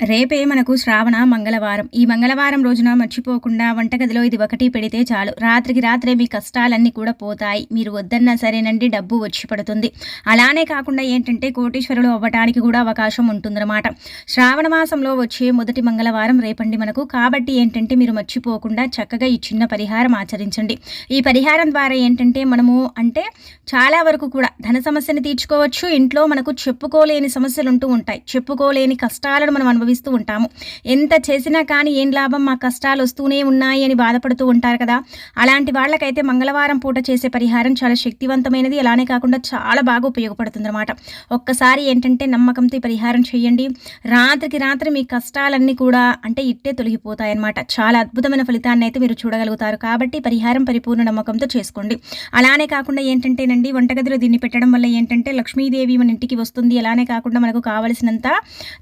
రేపే మనకు శ్రావణ మంగళవారం. ఈ మంగళవారం రోజున మర్చిపోకుండా వంటగదిలో ఇది ఒకటి పెడితే చాలు. రాత్రికి రాత్రే మీ కష్టాలన్నీ కూడా పోతాయి. మీరు వద్దన్నా సరేనండి డబ్బు వచ్చి పడుతుంది. అలానే కాకుండా ఏంటంటే కోటీశ్వరులు అవ్వటానికి కూడా అవకాశం ఉంటుందన్నమాట. శ్రావణ మాసంలో వచ్చే మొదటి మంగళవారం రేపండి మనకు. కాబట్టి ఏంటంటే మీరు మర్చిపోకుండా చక్కగా ఈ చిన్న పరిహారం ఆచరించండి. ఈ పరిహారం ద్వారా ఏంటంటే మనము అంటే చాలా వరకు కూడా ధన సమస్యని తీర్చుకోవచ్చు. ఇంట్లో మనకు చెప్పుకోలేని సమస్యలు ఉంటూ ఉంటాయి. చెప్పుకోలేని కష్టాలను మనం అనుభవిస్తూ ఉంటాము. ఎంత చేసినా కానీ ఏం లాభం మా కష్టాలు వస్తూనే ఉన్నాయి అని బాధపడుతూ ఉంటారు కదా. అలాంటి వాళ్ళకైతే మంగళవారం పూట చేసే పరిహారం చాలా శక్తివంతమైనది. అలానే కాకుండా చాలా బాగా ఉపయోగపడుతుంది అనమాట ఒక్కసారి ఏంటంటే నమ్మకంతో పరిహారం చేయండి. రాత్రికి రాత్రి మీ కష్టాలన్నీ కూడా అంటే ఇట్టే తొలగిపోతాయన్నమాట. చాలా అద్భుతమైన ఫలితాన్ని అయితే మీరు చూడగలుగుతారు. కాబట్టి పరిహారం పరిపూర్ణ నమ్మకంతో చేసుకోండి. అలానే కాకుండా ఏంటంటేనండి వంటగదిలో దీన్ని పెట్టడం వల్ల ఏంటంటే లక్ష్మీదేవి మన ఇంటికి వస్తుంది. అలానే కాకుండా మనకు కావలసినంత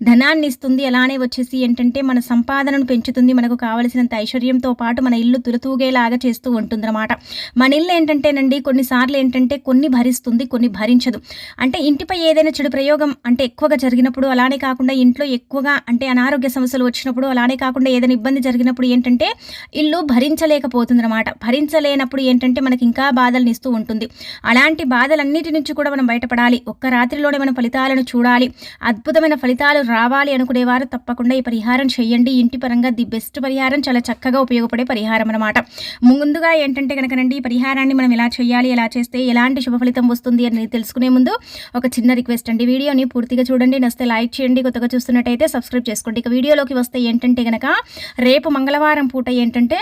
ధనాన్ని ఇస్తుంది. అలానే వచ్చేసి ఏంటంటే మన సంపాదనను పెంచుతుంది మనకు కావలసినంత ఐశ్వర్యంతో పాటు మన ఇల్లు తులతూగేలాగా చేస్తూ ఉంటుందన్నమాట. మన ఇల్లు ఏంటంటేనండి కొన్నిసార్లు ఏంటంటే కొన్ని భరిస్తుంది కొన్ని భరించదు. అంటే ఇంటిపై ఏదైనా చెడు ప్రయోగం అంటే ఎక్కువగా జరిగినప్పుడు అలానే కాకుండా ఇంట్లో ఎక్కువగా అంటే అనారోగ్య సమస్యలు వచ్చినప్పుడు అలానే కాకుండా ఏదైనా ఇబ్బంది జరిగినప్పుడు ఏంటంటే ఇల్లు భరించలేకపోతుందన్నమాట. భరించలేనప్పుడు ఏంటంటే మనకి ఇంకా బాధలను ఇస్తూ ఉంటుంది. అలాంటి బాధలన్నిటి నుంచి కూడా మనం బయటపడాలి. ఒక్క రాత్రిలోనే మన ఫలితాలను చూడాలి. అద్భుతమైన ఫలితాలు రావాలి అనుకునేవారు తప్పకుండా ఈ పరిహారం చేయండి. ఇంటి పరంగా ది బెస్ట్ పరిహారం చాలా చక్కగా ఉపయోగపడే పరిహారం అనమాట ముందుగా ఏంటంటే కనుకనండి ఈ పరిహారాన్ని మనం ఎలా చేయాలి ఎలా చేస్తే ఎలాంటి శుభ ఫలితం వస్తుంది అనేది తెలుసుకునే ముందు ఒక చిన్న రిక్వెస్ట్ అండి. వీడియోని పూర్తిగా చూడండి నస్తే లైక్ చేయండి. కొత్తగా చూస్తున్నట్టయితే సబ్స్క్రైబ్ చేసుకోండి. ఇక వీడియోలోకి వస్తే ఏంటంటే కనుక రేపు మంగళవారం పూట ఏంటంటే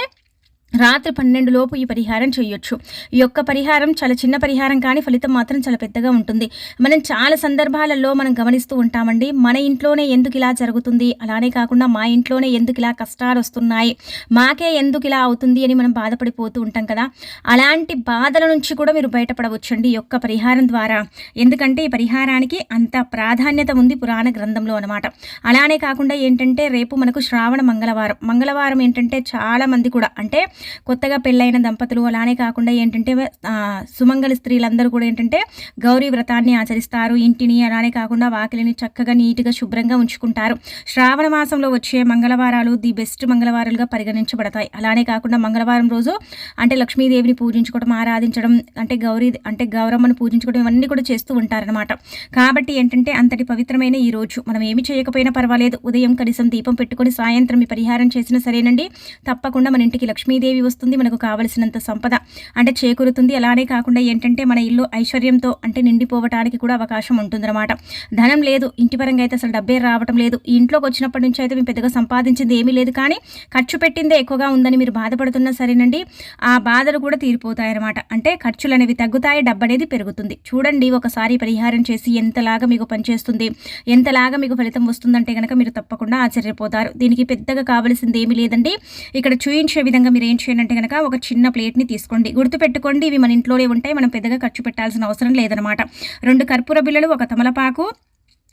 రాత్రి పన్నెండు లోపు ఈ పరిహారం చేయొచ్చు. ఈ యొక్క పరిహారం చాలా చిన్న పరిహారం కానీ ఫలితం మాత్రం చాలా పెద్దగా ఉంటుంది. మనం చాలా సందర్భాలలో మనం గమనిస్తూ ఉంటామండి మన ఇంట్లోనే ఎందుకు ఇలా జరుగుతుంది? అలానే కాకుండా మా ఇంట్లోనే ఎందుకు ఇలా కష్టాలు వస్తున్నాయి? మాకే ఎందుకు ఇలా అవుతుంది అని మనం బాధపడిపోతూ ఉంటాం కదా. అలాంటి బాధల నుంచి కూడా మీరు బయటపడవచ్చండి ఈ యొక్క పరిహారం ద్వారా. ఎందుకంటే ఈ పరిహారానికి అంత ప్రాధాన్యత ఉంది పురాణ గ్రంథంలో అనమాట అలానే కాకుండా ఏంటంటే రేపు మనకు శ్రావణ మంగళవారం. మంగళవారం ఏంటంటే చాలామంది కూడా అంటే కొత్తగా పెళ్ళైన దంపతులు అలానే కాకుండా ఏంటంటే సుమంగళ స్త్రీలందరూ కూడా ఏంటంటే గౌరీ వ్రతాన్ని ఆచరిస్తారు. ఇంటిని అలానే కాకుండా వాకిలిని చక్కగా నీట్గా శుభ్రంగా ఉంచుకుంటారు. శ్రావణ మాసంలో వచ్చే మంగళవారాలు ది బెస్ట్ మంగళవారాలుగా పరిగణించబడతాయి. అలానే కాకుండా మంగళవారం రోజు అంటే లక్ష్మీదేవిని పూజించుకోవడం ఆరాధించడం అంటే గౌరీ అంటే గౌరమ్మను పూజించుకోవడం ఇవన్నీ కూడా చేస్తూ ఉంటారనమాట కాబట్టి ఏంటంటే అంతటి పవిత్రమైన ఈ రోజు. మనం ఏమి చేయకపోయినా పర్వాలేదు. ఉదయం కనీసం దీపం పెట్టుకొని సాయంత్రం ఈ పరిహారం చేసినా సరేనండి. తప్పకుండా మన ఇంటికి లక్ష్మీదేవి లక్ష్మీదేవి వస్తుంది మనకు కావలసినంత సంపద అంటే చేకూరుతుంది. అలానే కాకుండా ఏంటంటే మన ఇల్లు ఐశ్వర్యంతో అంటే నిండిపోవటానికి కూడా అవకాశం ఉంటుందన్నమాట. ధనం లేదు ఇంటి పరంగా అయితే అసలు డబ్బే రావటం లేదు. ఈ ఇంట్లోకి వచ్చినప్పటి నుంచి అయితే మేము పెద్దగా సంపాదించింది ఏమీ లేదు. కానీ ఖర్చు పెట్టిందే ఎక్కువగా ఉందని మీరు బాధపడుతున్నా సరేనండి. ఆ బాధలు కూడా తీరిపోతాయన్నమాట. అంటే ఖర్చులు అనేవి తగ్గుతాయి డబ్బు అనేది పెరుగుతుంది. చూడండి ఒకసారి పరిహారం చేసి ఎంతలాగా మీకు పనిచేస్తుంది ఎంతలాగా మీకు ఫలితం వస్తుందంటే కనుక మీరు తప్పకుండా ఆశ్చర్యపోతారు. దీనికి పెద్దగా కావలసింది ఏమీ లేదండి. ఇక్కడ చూయించే విధంగా మీరు ఏం చేయండి కనుక ఒక చిన్న ప్లేట్ని తీసుకోండి. గుర్తుపెట్టుకోండి ఇవి మన ఇంట్లోనే ఉంటాయి మనం పెద్దగా ఖర్చు పెట్టాల్సిన అవసరం లేదనమాట రెండు కర్పూర బిళ్ళలు ఒక తమలపాకు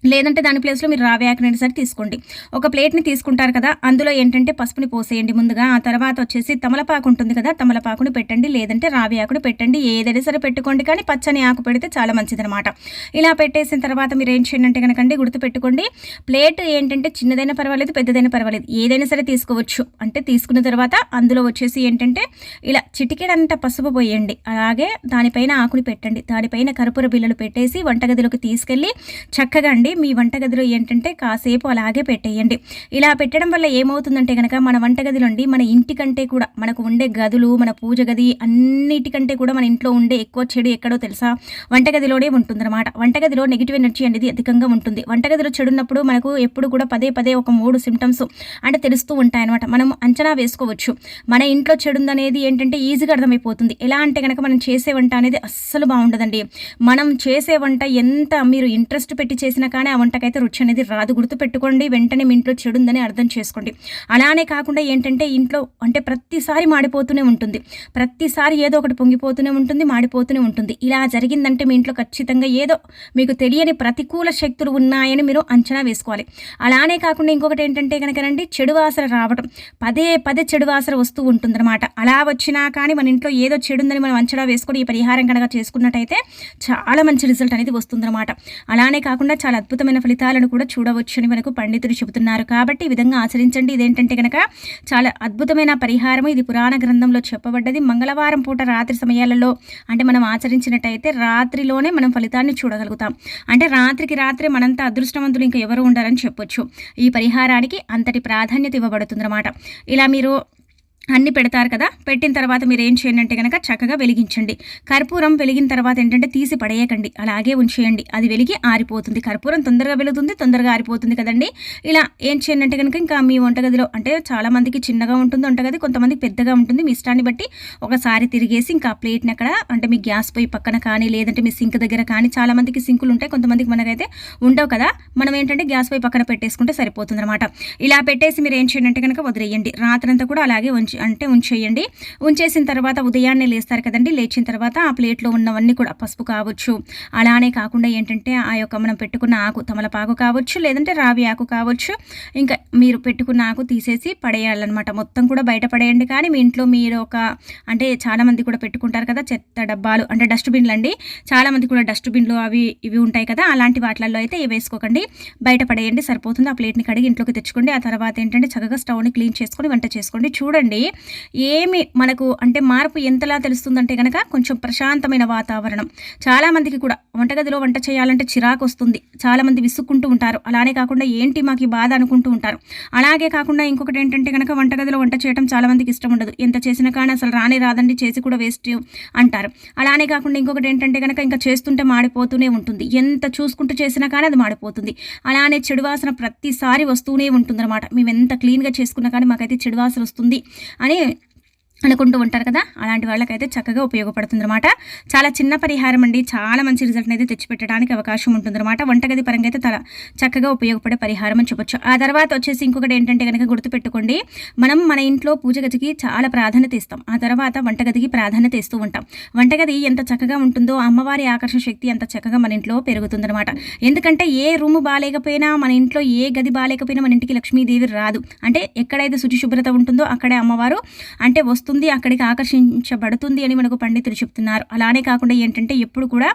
లేదంటే దాని ప్లేస్లో మీరు రావి ఆకునైనా సరే తీసుకోండి. ఒక ప్లేట్ని తీసుకుంటారు కదా అందులో ఏంటంటే పసుపుని పోసేయండి ముందుగా. ఆ తర్వాత వచ్చేసి తమలపాకు ఉంటుంది కదా తమలపాకుని పెట్టండి. లేదంటే రావి ఆకుని పెట్టండి. ఏదైనా సరే పెట్టుకోండి కానీ పచ్చని ఆకు పెడితే చాలా మంచిదనమాట ఇలా పెట్టేసిన తర్వాత మీరు ఏం చేయండి అంటే కనుకండి గుర్తుపెట్టుకోండి. ప్లేట్ ఏంటంటే చిన్నదైనా పర్వాలేదు పెద్దదైనా పర్వాలేదు. ఏదైనా సరే తీసుకోవచ్చు. అంటే తీసుకున్న తర్వాత అందులో వచ్చేసి ఏంటంటే ఇలా చిటికెడంత పసుపు పోయండి. అలాగే దానిపైన ఆకుని పెట్టండి. దానిపైన కర్పూర బిల్లలు పెట్టేసి వంటగదిలోకి తీసుకెళ్ళి చక్కగా అండి మీ వంటగదిలో ఏంటంటే కాసేపు అలాగే పెట్టేయండి. ఇలా పెట్టడం వల్ల ఏమవుతుందంటే కనుక మన వంటగదిలో అండి మన ఇంటికంటే కూడా మనకు ఉండే గదులు మన పూజ గది అన్నిటికంటే కూడా మన ఇంట్లో ఉండే ఎక్కువ చెడు ఎక్కడో తెలుసా? వంటగదిలోనే ఉంటుందన్నమాట. వంటగదిలో నెగిటివ్ ఎనర్జీ అనేది అధికంగా ఉంటుంది. వంటగదిలో చెడున్నప్పుడు మనకు ఎప్పుడు కూడా పదే పదే ఒక మూడు సిమ్టమ్స్ అంటే తెలుస్తూ ఉంటాయన్నమాట. మనం అంచనా వేసుకోవచ్చు. మన ఇంట్లో చెడుందనేది ఏంటంటే ఈజీగా అర్థమైపోతుంది. ఎలా అంటే కనుక మనం చేసే వంట అనేది అస్సలు బాగుండదండి. మనం చేసే వంట ఎంత మీరు ఇంట్రెస్ట్ పెట్టి చేసినా కానీ ఆ వంటకైతే రుచి అనేది రాదు. గుర్తు పెట్టుకోండి వెంటనే మీ ఇంట్లో చెడుందని అర్థం చేసుకోండి. అలానే కాకుండా ఏంటంటే ఇంట్లో అంటే ప్రతిసారి మాడిపోతూనే ఉంటుంది. ప్రతిసారి ఏదో ఒకటి పొంగిపోతూనే ఉంటుంది మాడిపోతూనే ఉంటుంది. ఇలా జరిగిందంటే మీ ఇంట్లో ఖచ్చితంగా ఏదో మీకు తెలియని ప్రతికూల శక్తులు ఉన్నాయని మీరు అంచనా వేసుకోవాలి. అలానే కాకుండా ఇంకొకటి ఏంటంటే కనుకనండి చెడు వాసన రావడం పదే పదే చెడు వాసన వస్తూ ఉంటుందన్నమాట. అలా వచ్చినా కానీ మన ఇంట్లో ఏదో చెడుందని మనం అంచనా వేసుకొని ఈ పరిహారం కనుక చేసుకున్నట్టయితే చాలా మంచి రిజల్ట్ అనేది వస్తుందన్నమాట. అలానే కాకుండా చాలా అద్భుతమైన ఫలితాలను కూడా చూడవచ్చు అని మనకు పండితులు చెబుతున్నారు. కాబట్టి ఈ విధంగా ఆచరించండి. ఇదేంటంటే కనుక చాలా అద్భుతమైన పరిహారం ఇది పురాణ గ్రంథంలో చెప్పబడ్డది. మంగళవారం పూట రాత్రి సమయాలలో అంటే మనం ఆచరించినట్టయితే రాత్రిలోనే మనం ఫలితాన్ని చూడగలుగుతాం. అంటే రాత్రికి రాత్రి మనంత అదృష్టవంతులు ఇంకా ఎవరు ఉండాలని చెప్పొచ్చు. ఈ పరిహారానికి అంతటి ప్రాధాన్యత ఇవ్వబడుతుందన్నమాట. ఇలా మీరు అన్ని పెడతారు కదా. పెట్టిన తర్వాత మీరు ఏం చేయండి అంటే కనుక చక్కగా వెలిగించండి. కర్పూరం వెలిగిన తర్వాత ఏంటంటే తీసి పడేయకండి. అలాగే ఉంచేయండి. అది వెలిగి ఆరిపోతుంది. కర్పూరం తొందరగా వెలుగుతుంది తొందరగా ఆరిపోతుంది కదండి. ఇలా ఏం చేయండి అంటే కనుక ఇంకా మీ వంటగదిలో అంటే చాలామందికి చిన్నగా ఉంటుంది వంటగది కొంతమందికి పెద్దగా ఉంటుంది. మీ ఇష్టాన్ని బట్టి ఒకసారి తిరిగేసి ఇంకా ప్లేట్ని అక్కడ అంటే మీ గ్యాస్ పొయ్యి పక్కన కానీ లేదంటే మీ సింక్ దగ్గర కానీ చాలామందికి సింకులు ఉంటాయి. కొంతమందికి మనకైతే ఉండవు కదా. మనం ఏంటంటే గ్యాస్ పొయ్యి పక్కన పెట్టేసుకుంటే సరిపోతుంది అనమాట ఇలా పెట్టేసి మీరు ఏం చేయండి అంటే కనుక వదిలేయండి. రాత్రంతా కూడా అలాగే ఉంచి అంటే ఉంచేయండి. ఉంచేసిన తర్వాత ఉదయాన్నే లేస్తారు కదండి. లేచిన తర్వాత ఆ ప్లేట్లో ఉన్నవన్నీ కూడా పసుపు కావచ్చు. అలానే కాకుండా ఏంటంటే ఆ యొక్క మనం పెట్టుకున్న ఆకు తమలపాకు కావచ్చు లేదంటే రావి ఆకు కావచ్చు ఇంకా మీరు పెట్టుకున్న ఆకు తీసేసి పడేయాలన్నమాట. మొత్తం కూడా బయట పడేయండి. కానీ మీ ఇంట్లో మీరు ఒక అంటే చాలామంది కూడా పెట్టుకుంటారు కదా చెత్త డబ్బాలు అంటే డస్ట్బిన్లు అండి. చాలామంది కూడా డస్ట్బిన్లు అవి ఇవి ఉంటాయి కదా అలాంటి వాటిలలో అయితే వేసుకోకండి. బయట పడేయండి సరిపోతుంది. ఆ ప్లేట్ని కడిగి ఇంట్లోకి తెచ్చుకోండి. ఆ తర్వాత ఏంటంటే చక్కగా స్టవ్ని క్లీన్ చేసుకొని వంట చేసుకోండి. చూడండి ఏమి మనకు అంటే మార్పు ఎంతలా తెలుస్తుందంటే కనుక కొంచెం ప్రశాంతమైన వాతావరణం. చాలామందికి కూడా వంటగదిలో వంట చేయాలంటే చిరాకు వస్తుంది చాలామంది విసుక్కుంటూ ఉంటారు. అలానే కాకుండా ఏంటి మాకు బాధ అనుకుంటూ ఉంటారు. అలాగే కాకుండా ఇంకొకటి ఏంటంటే కనుక వంటగదిలో వంట చేయడం చాలామందికి ఇష్టం ఉండదు. ఎంత చేసినా కానీ అసలు రానే రాదండి చేసి కూడా వేస్ట్ అంటారు. అలానే కాకుండా ఇంకొకటి ఏంటంటే కనుక ఇంకా చేస్తుంటే మాడిపోతూనే ఉంటుంది. ఎంత చూసుకుంటూ చేసినా కానీ అది మాడిపోతుంది. అలానే చెడు వాసన ప్రతిసారి వస్తూనే ఉంటుంది అనమాట మేము ఎంత క్లీన్గా చేసుకున్నా కానీ మాకైతే చెడు వాసన వస్తుంది. అని అనుకుంటూ ఉంటారు కదా అలాంటి వాళ్ళకైతే చక్కగా ఉపయోగపడుతుంది అనమాట చాలా చిన్న పరిహారం అండి. చాలా మంచి రిజల్ట్ని అయితే తెచ్చిపెట్టడానికి అవకాశం ఉంటుంది అనమాట వంటగది పరంగా అయితే తల చక్కగా ఉపయోగపడే పరిహారం అని చెప్పొచ్చు. ఆ తర్వాత వచ్చేసి ఇంకొకటి ఏంటంటే కనుక గుర్తుపెట్టుకోండి మనం మన ఇంట్లో పూజ గదికి చాలా ప్రాధాన్యత ఇస్తాం. ఆ తర్వాత వంటగదికి ప్రాధాన్యత ఇస్తూ ఉంటాం. వంటగది ఎంత చక్కగా ఉంటుందో అమ్మవారి ఆకర్షణ శక్తి అంత చక్కగా మన ఇంట్లో పెరుగుతుందన్నమాట. ఎందుకంటే ఏ రూము బాగాలేకపోయినా మన ఇంట్లో ఏ గది బాగాలేకపోయినా మన ఇంటికి లక్ష్మీదేవి రాదు. అంటే ఎక్కడైతే శుచిశుభ్రత ఉంటుందో అక్కడే అమ్మవారు అంటే వస్తు వస్తుంది అక్కడికి ఆకర్షించబడుతుంది అని మనకు పండితులు చెప్తున్నారు. అలానే కాకుండా ఏంటంటే ఎప్పుడు కూడా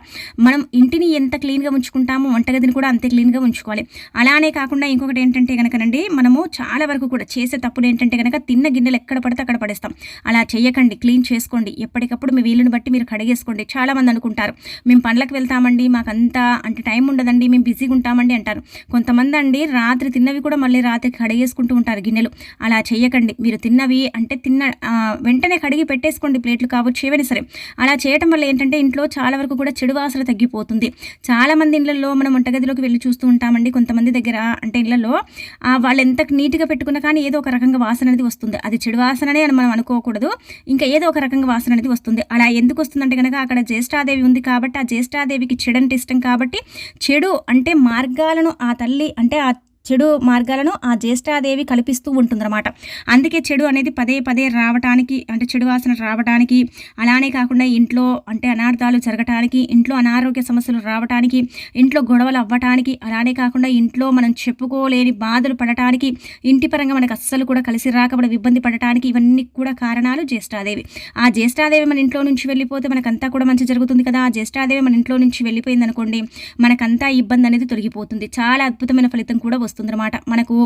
మనం ఇంటిని ఎంత క్లీన్గా ఉంచుకుంటామో వంటగదిని కూడా అంతే క్లీన్గా ఉంచుకోవాలి. అలానే కాకుండా ఇంకొకటి ఏంటంటే కనుకనండి మనము చాలా వరకు కూడా చేసే తప్పులు ఏంటంటే కనుక తిన్న గిన్నెలు ఎక్కడ పడితే అక్కడ పడేస్తాం. అలా చేయకండి క్లీన్ చేసుకోండి. ఎప్పటికప్పుడు మీ వీలుని బట్టి మీరు కడిగేసుకోండి. చాలామంది అనుకుంటారు మేము పండ్లకు వెళ్తామండి మాకంతా అంటే టైం ఉండదండి మేము బిజీగా ఉంటామండి అంటారు. కొంతమంది అండి రాత్రి తిన్నవి కూడా మళ్ళీ రాత్రి కడిగేసుకుంటూ ఉంటారు గిన్నెలు. అలా చేయకండి మీరు తిన్నవి అంటే తిన్న వెంటనే కడిగి పెట్టేసుకోండి ప్లేట్లు కావచ్చు ఏవైనా సరే. అలా చేయటం వల్ల ఏంటంటే ఇంట్లో చాలా వరకు కూడా చెడు వాసన తగ్గిపోతుంది. చాలామంది ఇళ్ళలో మనం వంటగదిలోకి వెళ్ళి చూస్తూ ఉంటామండి కొంతమంది దగ్గర అంటే ఇళ్ళలో వాళ్ళు ఎంత నీట్గా పెట్టుకున్నా కానీ ఏదో ఒక రకంగా వాసన అనేది వస్తుంది. అది చెడు వాసననే అని మనం అనుకోకూడదు. ఇంకా ఏదో ఒక రకంగా వాసన అనేది వస్తుంది. అలా ఎందుకు వస్తుందంటే కనుక అక్కడ జ్యేష్ఠాదేవి ఉంది కాబట్టి ఆ జ్యేష్ఠాదేవికి చెడు అంటే ఇష్టం కాబట్టి చెడు అంటే మార్గాలను ఆ తల్లి అంటే ఆ చెడు మార్గాలను ఆ జ్యేష్ఠాదేవి కల్పిస్తూ ఉంటుందన్నమాట. అందుకే చెడు అనేది పదే పదే రావటానికి అంటే చెడు వాసన రావడానికి అలానే కాకుండా ఇంట్లో అంటే అనార్థాలు జరగటానికి ఇంట్లో అనారోగ్య సమస్యలు రావటానికి ఇంట్లో గొడవలు అవ్వటానికి అలానే కాకుండా ఇంట్లో మనం చెప్పుకోలేని బాధలు పడటానికి ఇంటి పరంగా మనకు అస్సలు కూడా కలిసి రాక మనం ఇబ్బంది పడటానికి ఇవన్నీ కూడా కారణాలు జ్యేష్ఠాదేవి. ఆ జ్యేష్ఠాదేవి మన ఇంట్లో నుంచి వెళ్ళిపోతే మనకంతా కూడా మంచి జరుగుతుంది కదా. ఆ జ్యేష్ఠాదేవి మన ఇంట్లో నుంచి వెళ్ళిపోయింది అనుకోండి మనకంతా ఇబ్బంది అనేది తొలగిపోతుంది. చాలా అద్భుతమైన ఫలితం కూడా వస్తుంది. వస్తుందన్నమాట. మనకు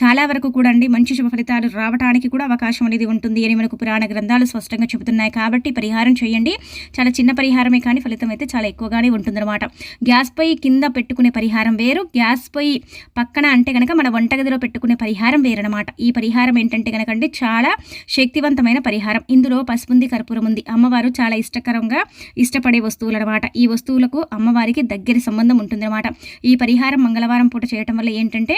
చాలా వరకు కూడా అండి మంచి శుభ ఫలితాలు రావడానికి కూడా అవకాశం అనేది ఉంటుంది అని మనకు పురాణ గ్రంథాలు స్పష్టంగా చెబుతున్నాయి కాబట్టి పరిహారం చేయండి. చాలా చిన్న పరిహారమే కానీ ఫలితం అయితే చాలా ఎక్కువగానే ఉంటుందన్నమాట. గ్యాస్ పొయ్యి కింద పెట్టుకునే పరిహారం వేరు. గ్యాస్ పొయ్యి పక్కన అంటే కనుక మన వంటగదిలో పెట్టుకునే పరిహారం వేరనమాట ఈ పరిహారం ఏంటంటే కనుక అండి చాలా శక్తివంతమైన పరిహారం. ఇందులో పసుపుంది కర్పూరం ఉంది అమ్మవారు చాలా ఇష్టకరంగా ఇష్టపడే వస్తువులు అనమాట ఈ వస్తువులకు అమ్మవారికి దగ్గర సంబంధం ఉంటుందన్నమాట. ఈ పరిహారం మంగళవారం పూట చేయటం వల్ల ఏంటంటే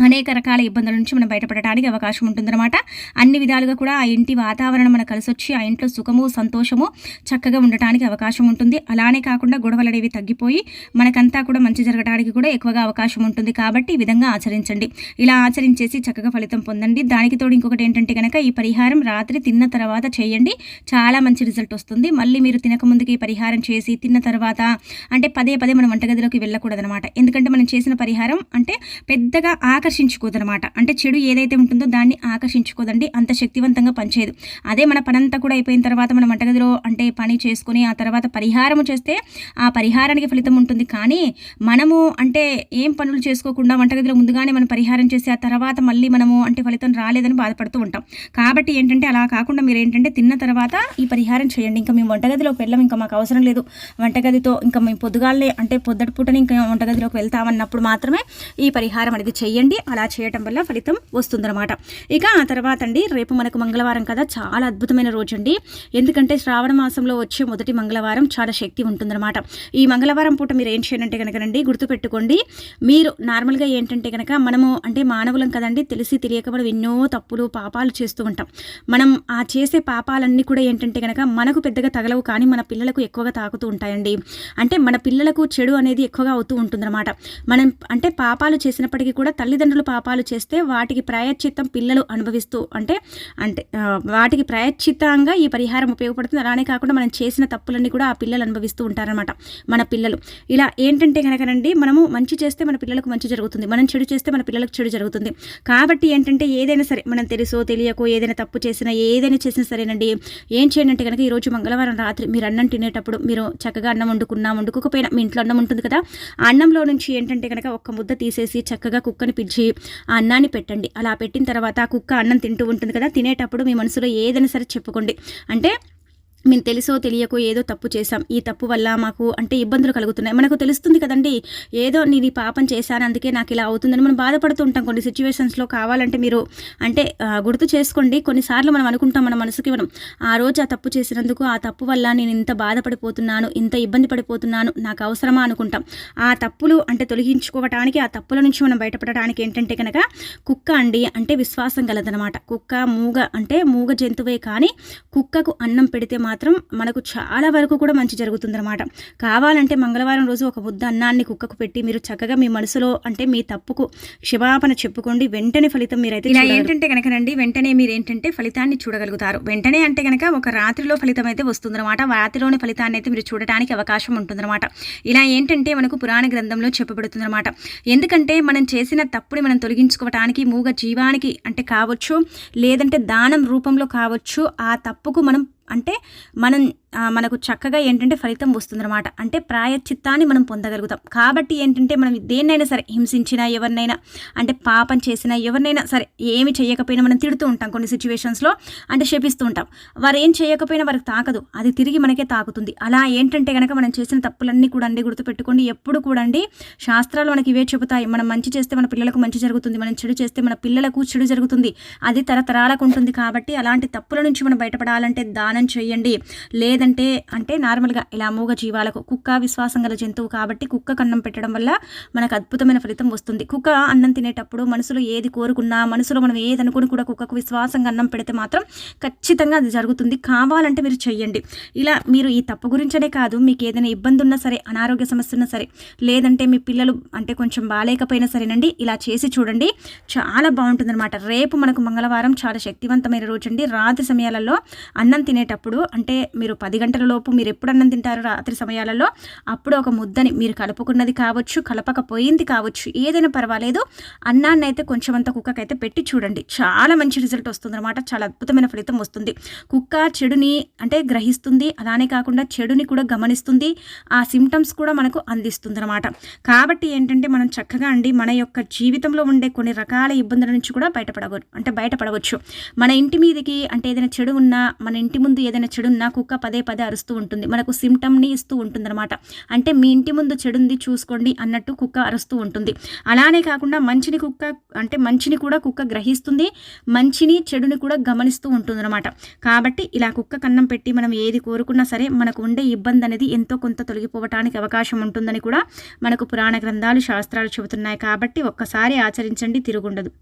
అనేక రకాల ఇబ్బందుల నుంచి మనం బయటపడటానికి అవకాశం ఉంటుందన్నమాట. అన్ని విధాలుగా కూడా ఆ ఇంటి వాతావరణం మనకు కలిసి వచ్చి ఆ ఇంట్లో సుఖము సంతోషము చక్కగా ఉండటానికి అవకాశం ఉంటుంది. అలానే కాకుండా గొడవలు అనేవి తగ్గిపోయి మనకంతా కూడా మంచి జరగడానికి కూడా ఎక్కువగా అవకాశం ఉంటుంది. కాబట్టి ఈ విధంగా ఆచరించండి. ఇలా ఆచరించేసి చక్కగా ఫలితం పొందండి. దానికి తోడు ఇంకొకటి ఏంటంటే కనుక ఈ పరిహారం రాత్రి తిన్న తర్వాత చేయండి. చాలా మంచి రిజల్ట్ వస్తుంది. మళ్ళీ మీరు తినకముందుకి ఈ పరిహారం చేసి తిన్న తర్వాత అంటే పదే పదే మనం వంటగదిలోకి వెళ్ళకూడదనమాట ఎందుకంటే మనం చేసిన పరిహారం అంటే పెద్దగా ఆకలి ఆకర్షించుకోదనమాట అంటే చెడు ఏదైతే ఉంటుందో దాన్ని ఆకర్షించుకోదండి అంత శక్తివంతంగా పనిచేయదు. అదే మన పనంతా కూడా అయిపోయిన తర్వాత మన వంటగదిలో అంటే పని చేసుకుని ఆ తర్వాత పరిహారము చేస్తే ఆ పరిహారానికి ఫలితం ఉంటుంది. కానీ మనము అంటే ఏం పనులు చేసుకోకుండా వంటగదిలో ముందుగానే మనం పరిహారం చేసి ఆ తర్వాత మళ్ళీ మనము అంటే ఫలితం రాలేదని బాధపడుతూ ఉంటాం. కాబట్టి ఏంటంటే అలా కాకుండా మీరు ఏంటంటే తిన్న తర్వాత ఈ పరిహారం చేయండి. ఇంకా మేము వంటగదిలోకి వెళ్ళాం ఇంకా మాకు అవసరం లేదు. వంటగదితో ఇంకా మేము పొద్దుగాలే అంటే పొద్దుట పూటని ఇంకా వంటగదిలోకి వెళ్తామన్నప్పుడు మాత్రమే ఈ పరిహారం అనేది చేయండి. అలా చేయటం వల్ల ఫలితం వస్తుందన్నమాట. ఇక ఆ తర్వాత అండి రేపు మనకు మంగళవారం కదా. చాలా అద్భుతమైన రోజు అండి ఎందుకంటే శ్రావణ మాసంలో వచ్చే మొదటి మంగళవారం చాలా శక్తి ఉంటుందన్నమాట. ఈ మంగళవారం పూట మీరు ఏం చేయాలంటే కనుకనండి గుర్తుపెట్టుకోండి. మీరు నార్మల్గా ఏంటంటే కనుక మనము అంటే మానవులం కదండి తెలిసి తెలియక మనం ఎన్నో తప్పులు పాపాలు చేస్తూ ఉంటాం. మనం ఆ చేసే పాపాలన్నీ కూడా ఏంటంటే కనుక మనకు పెద్దగా తగలవు కానీ మన పిల్లలకు ఎక్కువగా తాకుతూ ఉంటాయండి. అంటే మన పిల్లలకు చెడు అనేది ఎక్కువగా అవుతూ ఉంటుందన్నమాట. మనం అంటే పాపాలు చేసినప్పటికీ కూడా తల్లిదండ్రులు పాపాలు చేస్తే వాటికి ప్రాయశ్చిత్తం పిల్లలు అనుభవిస్తూ అంటే అంటే వాటికి ప్రాయశ్చిత్తంగా ఈ పరిహారం ఉపయోగపడుతుంది. అలానే కాకుండా మనం చేసిన తప్పులన్నీ కూడా ఆ పిల్లలు అనుభవిస్తూ ఉంటారనమాట మన పిల్లలు. ఇలా ఏంటంటే కనుకనండి మనము మంచి చేస్తే మన పిల్లలకు మంచి జరుగుతుంది. మనం చెడు చేస్తే మన పిల్లలకు చెడు జరుగుతుంది. కాబట్టి ఏంటంటే ఏదైనా సరే మనం తెలుసో తెలియకో ఏదైనా తప్పు చేసినా ఏదైనా చేసినా సరేనండి ఏం చేయండి అంటే కనుక ఈరోజు మంగళవారం రాత్రి మీరు అన్నం తినేటప్పుడు మీరు చక్కగా అన్నం వండుకున్నా వండుకోకపోయినా మీ ఇంట్లో అన్నం ఉంటుంది కదా అన్నంలో నుంచి ఏంటంటే కనుక ఒక్క ముద్ద తీసేసి చక్కగా కుక్కని పిలిచి ఆ అన్నాన్ని పెట్టండి. అలా పెట్టిన తర్వాత ఆ కుక్క అన్నం తింటూ ఉంటుంది కదా తినేటప్పుడు మీ మనసులో ఏదైనా సరే చెప్పుకోండి. అంటే మేము తెలుసో తెలియకో ఏదో తప్పు చేశాం. ఈ తప్పు వల్ల మాకు అంటే ఇబ్బందులు కలుగుతున్నాయి. మనకు తెలుస్తుంది కదండి ఏదో నేను ఈ పాపం చేశాను అందుకే నాకు ఇలా అవుతుందని మనం బాధపడుతూ ఉంటాం. కొన్ని సిచ్యువేషన్స్లో కావాలంటే మీరు అంటే గుర్తు చేసుకోండి. కొన్నిసార్లు మనం అనుకుంటాం మన మనసుకి మనం ఆ రోజు ఆ తప్పు చేసినందుకు ఆ తప్పు వల్ల నేను ఇంత బాధపడిపోతున్నాను ఇంత ఇబ్బంది పడిపోతున్నాను నాకు అవసరమా అనుకుంటాం. ఆ తప్పులు అంటే తొలగించుకోవటానికి ఆ తప్పుల నుంచి మనం బయటపడటానికి ఏంటంటే కనుక కుక్క అండి అంటే విశ్వాసం గలదనమాట కుక్క మూగ అంటే మూగ జంతువే కానీ కుక్కకు అన్నం పెడితే మాత్రం మనకు చాలా వరకు కూడా మంచి జరుగుతుందన్నమాట. కావాలంటే మంగళవారం రోజు ఒక ముద్ద అన్నాన్ని కుక్కకు పెట్టి మీరు చక్కగా మీ మనసులో అంటే మీ తప్పుకు క్షమాపణ చెప్పుకోండి. వెంటనే ఫలితం మీరైతే ఇలా ఏంటంటే కనుకనండి వెంటనే మీరు ఏంటంటే ఫలితాన్ని చూడగలుగుతారు. వెంటనే అంటే కనుక ఒక రాత్రిలో ఫలితం అయితే వస్తుందన్నమాట. రాత్రిలోని ఫలితాన్ని అయితే మీరు చూడటానికి అవకాశం ఉంటుందన్నమాట. ఇలా ఏంటంటే మనకు పురాణ గ్రంథంలో చెప్పబడుతుందన్నమాట. ఎందుకంటే మనం చేసిన తప్పుని మనం తొలగించుకోవటానికి మూగ జీవానికి అంటే కావచ్చు లేదంటే దానం రూపంలో కావచ్చు ఆ తప్పుకు మనం అంటే మనం మనకు చక్కగా ఏంటంటే ఫలితం వస్తుందన్నమాట. అంటే ప్రాయచిత్తాన్ని మనం పొందగలుగుతాం. కాబట్టి ఏంటంటే మనం దేన్నైనా సరే హింసించినా ఎవరినైనా అంటే పాపం చేసినా ఎవరినైనా సరే ఏమి చేయకపోయినా మనం తిడుతూ ఉంటాం కొన్ని సిచ్యువేషన్స్లో అంటే శపిస్తూ ఉంటాం. వారు ఏం చేయకపోయినా వారికి తాకదు. అది తిరిగి మనకే తాకుతుంది. అలా ఏంటంటే కనుక మనం చేసిన తప్పులన్నీ కూడా అండి గుర్తుపెట్టుకోండి. ఎప్పుడు కూడా అండి శాస్త్రాలు మనకి ఇవే చెబుతాయి. మనం మంచి చేస్తే మన పిల్లలకు మంచి జరుగుతుంది. మనం చెడు చేస్తే మన పిల్లలకు చెడు జరుగుతుంది. అది తరతరాలకు ఉంటుంది కాబట్టి అలాంటి తప్పుల నుంచి మనం బయటపడాలంటే దానం చేయండి. లేదంటే అంటే నార్మల్గా ఇలా మూగ జీవాలకు కుక్క విశ్వాసం గల జంతువు కాబట్టి కుక్క కన్నం పెట్టడం వల్ల మనకు అద్భుతమైన ఫలితం వస్తుంది. కుక్క అన్నం తినేటప్పుడు మనసులో ఏది కోరుకున్నా మనసులో మనం ఏది అనుకుని కూడా కుక్కకు విశ్వాసంగా అన్నం పెడితే మాత్రం ఖచ్చితంగా అది జరుగుతుంది. కావాలంటే మీరు చెయ్యండి. ఇలా మీరు ఈ తప్పు గురించనే కాదు మీకు ఏదైనా ఇబ్బంది ఉన్నా సరే అనారోగ్య సమస్య ఉన్నా సరే లేదంటే మీ పిల్లలు అంటే కొంచెం బాగాలేకపోయినా సరేనండి ఇలా చేసి చూడండి. చాలా బాగుంటుంది అనమాట రేపు మనకు మంగళవారం చాలా శక్తివంతమైన రోజు అండి రాత్రి సమయాలలో అన్నం తినేటప్పుడు అంటే మీరు పది గంటల లోపు మీరు ఎప్పుడు అన్నం తింటారు రాత్రి సమయాలలో అప్పుడు ఒక ముద్దని మీరు కలుపుకున్నది కావచ్చు కలపకపోయింది కావచ్చు ఏదైనా పర్వాలేదు. అన్నాన్ని అయితే కొంచెం అంత కుక్కకైతే పెట్టి చూడండి. చాలా మంచి రిజల్ట్ వస్తుంది అనమాట చాలా అద్భుతమైన ఫలితం వస్తుంది. కుక్క చెడుని అంటే గ్రహిస్తుంది. అలానే కాకుండా చెడుని కూడా గమనిస్తుంది. ఆ సిమ్టమ్స్ కూడా మనకు అందిస్తుంది అనమాట కాబట్టి ఏంటంటే మనం చక్కగా అండి మన యొక్క జీవితంలో ఉండే కొన్ని రకాల ఇబ్బందుల నుంచి కూడా బయటపడవచ్చు అంటే బయటపడవచ్చు. మన ఇంటి మీదకి అంటే ఏదైనా చెడు ఉన్నా మన ఇంటి ముందు ఏదైనా చెడున్నా కుక్క పదే పదే పదే అరుస్తూ ఉంటుంది. మనకు సిమ్టమ్ని ఇస్తూ ఉంటుందన్నమాట. అంటే మీ ఇంటి ముందు చెడుంది చూసుకోండి అన్నట్టు కుక్క అరుస్తూ ఉంటుంది. అలానే కాకుండా మంచిని కుక్క అంటే మంచిని కూడా కుక్క గ్రహిస్తుంది. మంచిని చెడుని కూడా గమనిస్తూ ఉంటుందన్నమాట. కాబట్టి ఇలా కుక్క కన్నం పెట్టి మనం ఏది కోరుకున్నా సరే మనకు ఉండే ఇబ్బంది అనేది ఎంతో కొంత తొలగిపోవటానికి అవకాశం ఉంటుందని కూడా మనకు పురాణ గ్రంథాలు శాస్త్రాలు చెబుతున్నాయి. కాబట్టి ఒక్కసారి ఆచరించండి తిరుగుండదు.